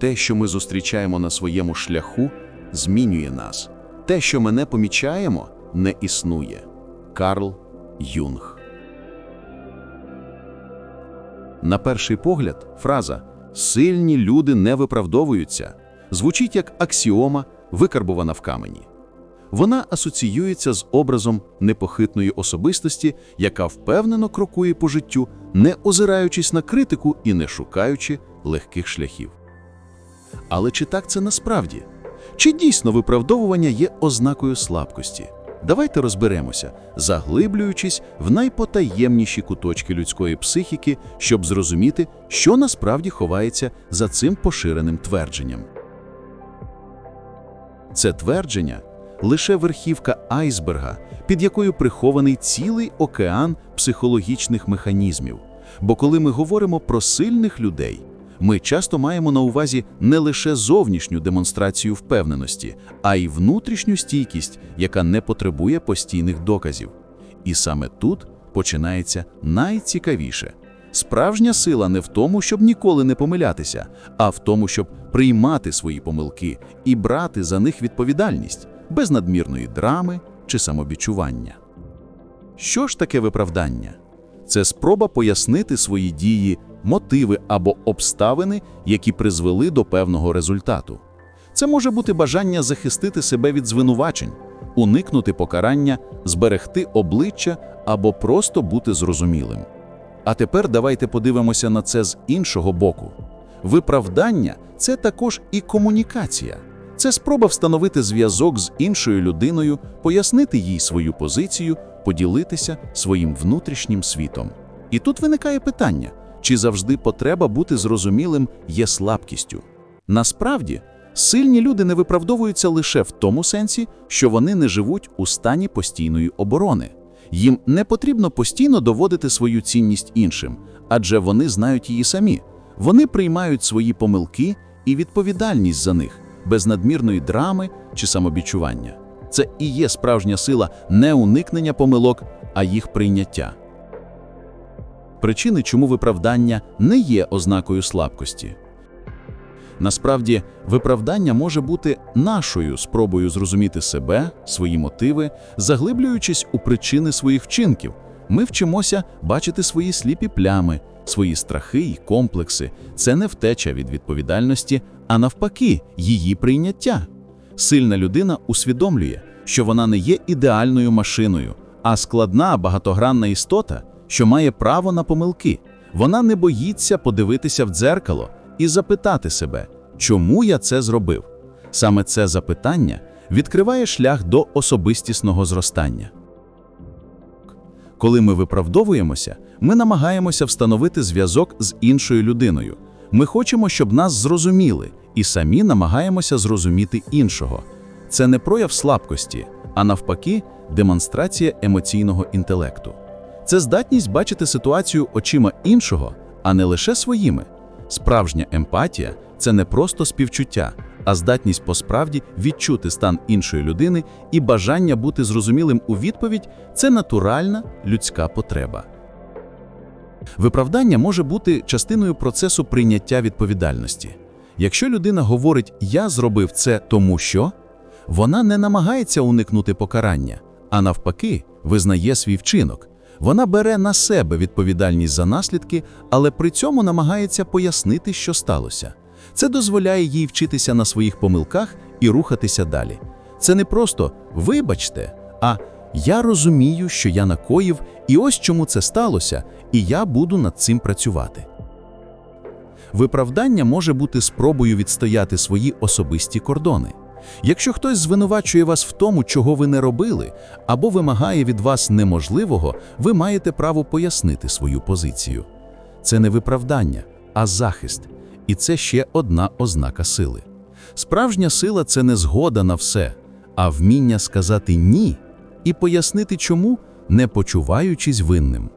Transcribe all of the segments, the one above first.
Те, що ми зустрічаємо на своєму шляху, змінює нас. Те, що ми не помічаємо, не існує. Карл Юнг. На перший погляд, фраза Сильні люди не виправдовуються звучить як аксіома, викарбувана в камені. Вона асоціюється з образом непохитної особистості, яка впевнено крокує по життю, не озираючись на критику і не шукаючи легких шляхів. Але чи так це насправді? Чи дійсно виправдовування є ознакою слабкості? Давайте розберемося, заглиблюючись в найпотаємніші куточки людської психіки, щоб зрозуміти, що насправді ховається за цим поширеним твердженням. Це твердження лише верхівка айсберга, під якою прихований цілий океан психологічних механізмів. Бо коли ми говоримо про сильних людей, ми часто маємо на увазі не лише зовнішню демонстрацію впевненості, а й внутрішню стійкість, яка не потребує постійних доказів. І саме тут починається найцікавіше. Справжня сила не в тому, щоб ніколи не помилятися, а в тому, щоб приймати свої помилки і брати за них відповідальність без надмірної драми чи самобічування. Що ж таке виправдання? Це спроба пояснити свої дії, мотиви або обставини, які призвели до певного результату. Це може бути бажання захистити себе від звинувачень, уникнути покарання, зберегти обличчя або просто бути зрозумілим. А тепер давайте подивимося на це з іншого боку. Виправдання це також і комунікація. Це спроба встановити зв'язок з іншою людиною, пояснити їй свою позицію, поділитися своїм внутрішнім світом. І тут виникає питання, чи завжди потреба бути зрозумілим є слабкістю. Насправді, сильні люди не виправдовуються лише в тому сенсі, що вони не живуть у стані постійної оборони. Їм не потрібно постійно доводити свою цінність іншим, адже вони знають її самі. Вони приймають свої помилки і відповідальність за них без надмірної драми чи самобічування. Це і є справжня сила не уникнення помилок, а їх прийняття. Причини, чому виправдання не є ознакою слабкості. Насправді, виправдання може бути нашою спробою зрозуміти себе, свої мотиви, заглиблюючись у причини своїх вчинків. Ми вчимося бачити свої сліпі плями, свої страхи і комплекси. Це не втеча від відповідальності, а навпаки, її прийняття. Сильна людина усвідомлює, що вона не є ідеальною машиною, а складна багатогранна істота, що має право на помилки. Вона не боїться подивитися в дзеркало і запитати себе, чому я це зробив. Саме це запитання відкриває шлях до особистісного зростання. Коли ми виправдовуємося, ми намагаємося встановити зв'язок з іншою людиною. Ми хочемо, щоб нас зрозуміли, і самі намагаємося зрозуміти іншого. Це не прояв слабкості, а навпаки, демонстрація емоційного інтелекту. Це здатність бачити ситуацію очима іншого, а не лише своїми. Справжня емпатія це не просто співчуття, а здатність посправді відчути стан іншої людини і бажання бути зрозумілим у відповідь це натуральна людська потреба. Виправдання може бути частиною процесу прийняття відповідальності. Якщо людина говорить Я зробив це тому що, вона не намагається уникнути покарання, а навпаки, визнає свій вчинок. Вона бере на себе відповідальність за наслідки, але при цьому намагається пояснити, що сталося. Це дозволяє їй вчитися на своїх помилках і рухатися далі. Це не просто вибачте, а я розумію, що я накоїв, і ось чому це сталося, і я буду над цим працювати. Виправдання може бути спробою відстояти свої особисті кордони. Якщо хтось звинувачує вас в тому, чого ви не робили, або вимагає від вас неможливого, ви маєте право пояснити свою позицію. Це не виправдання, а захист. І це ще одна ознака сили. Справжня сила це не згода на все, а вміння сказати ні і пояснити чому, не почуваючись винним.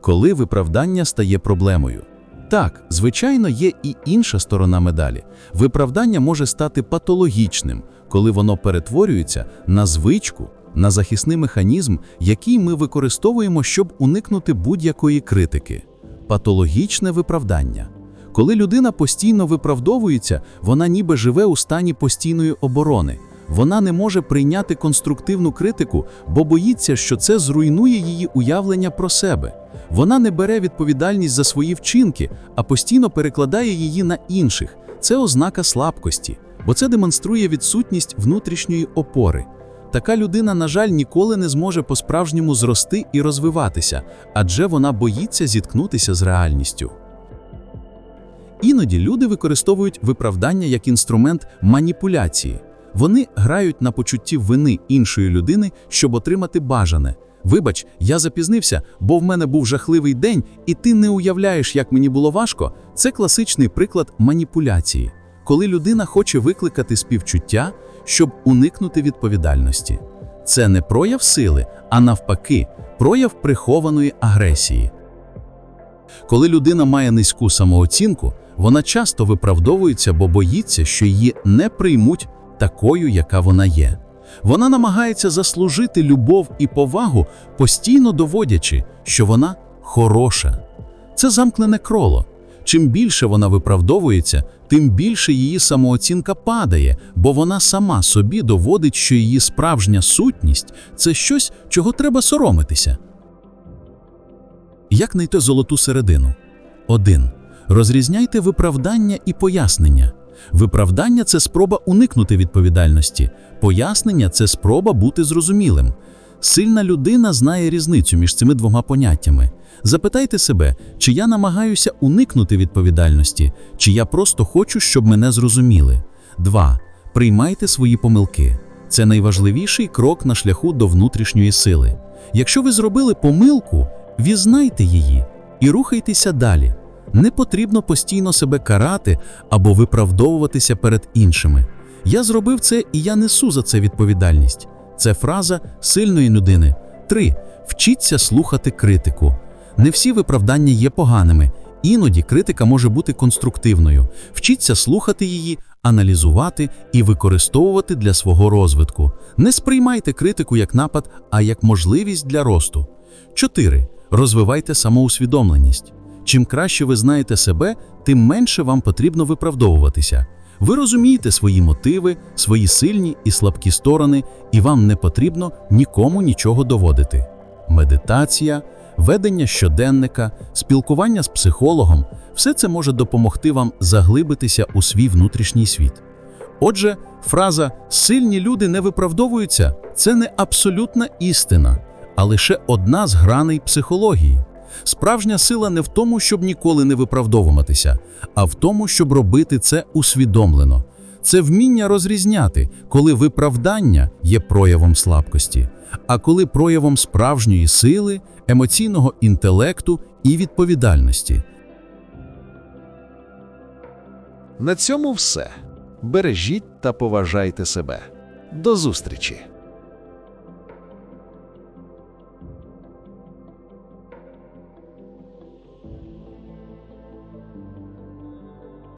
Коли виправдання стає проблемою. Так, звичайно, є і інша сторона медалі. Виправдання може стати патологічним, коли воно перетворюється на звичку, на захисний механізм, який ми використовуємо, щоб уникнути будь-якої критики. патологічне виправдання. Коли людина постійно виправдовується, вона ніби живе у стані постійної оборони. Вона не може прийняти конструктивну критику, бо боїться, що це зруйнує її уявлення про себе. Вона не бере відповідальність за свої вчинки, а постійно перекладає її на інших. Це ознака слабкості, бо це демонструє відсутність внутрішньої опори. Така людина, на жаль, ніколи не зможе по-справжньому зрости і розвиватися, адже вона боїться зіткнутися з реальністю. Іноді люди використовують виправдання як інструмент маніпуляції. Вони грають на почутті вини іншої людини, щоб отримати бажане. Вибач, я запізнився, бо в мене був жахливий день, і ти не уявляєш, як мені було важко. Це класичний приклад маніпуляції, коли людина хоче викликати співчуття, щоб уникнути відповідальності. Це не прояв сили, а навпаки, прояв прихованої агресії. Коли людина має низьку самооцінку, вона часто виправдовується, бо боїться, що її не приймуть такою, яка вона є. Вона намагається заслужити любов і повагу, постійно доводячи, що вона хороша. Це замкнене кроло. Чим більше вона виправдовується, тим більше її самооцінка падає, бо вона сама собі доводить, що її справжня сутність це щось, чого треба соромитися. Як знайти золоту середину? 1. Розрізняйте виправдання і пояснення. Виправдання це спроба уникнути відповідальності, пояснення це спроба бути зрозумілим. Сильна людина знає різницю між цими двома поняттями. Запитайте себе, чи я намагаюся уникнути відповідальності, чи я просто хочу, щоб мене зрозуміли. 2. Приймайте свої помилки. Це найважливіший крок на шляху до внутрішньої сили. Якщо ви зробили помилку, візнайте її і рухайтеся далі. Не потрібно постійно себе карати або виправдовуватися перед іншими. Я зробив це і я несу за це відповідальність. Це фраза сильної людини. 3. Вчіться слухати критику. Не всі виправдання є поганими. Іноді критика може бути конструктивною. Вчіться слухати її, аналізувати і використовувати для свого розвитку. Не сприймайте критику як напад, а як можливість для росту. 4. Розвивайте самоусвідомленість. Чим краще ви знаєте себе, тим менше вам потрібно виправдовуватися. Ви розумієте свої мотиви, свої сильні і слабкі сторони, і вам не потрібно нікому нічого доводити. Медитація, ведення щоденника, спілкування з психологом все це може допомогти вам заглибитися у свій внутрішній світ. Отже, фраза сильні люди не виправдовуються це не абсолютна істина, а лише одна з граней психології. Справжня сила не в тому, щоб ніколи не виправдовуватися, а в тому, щоб робити це усвідомлено. Це вміння розрізняти, коли виправдання є проявом слабкості, а коли проявом справжньої сили, емоційного інтелекту і відповідальності. На цьому все. Бережіть та поважайте себе. До зустрічі!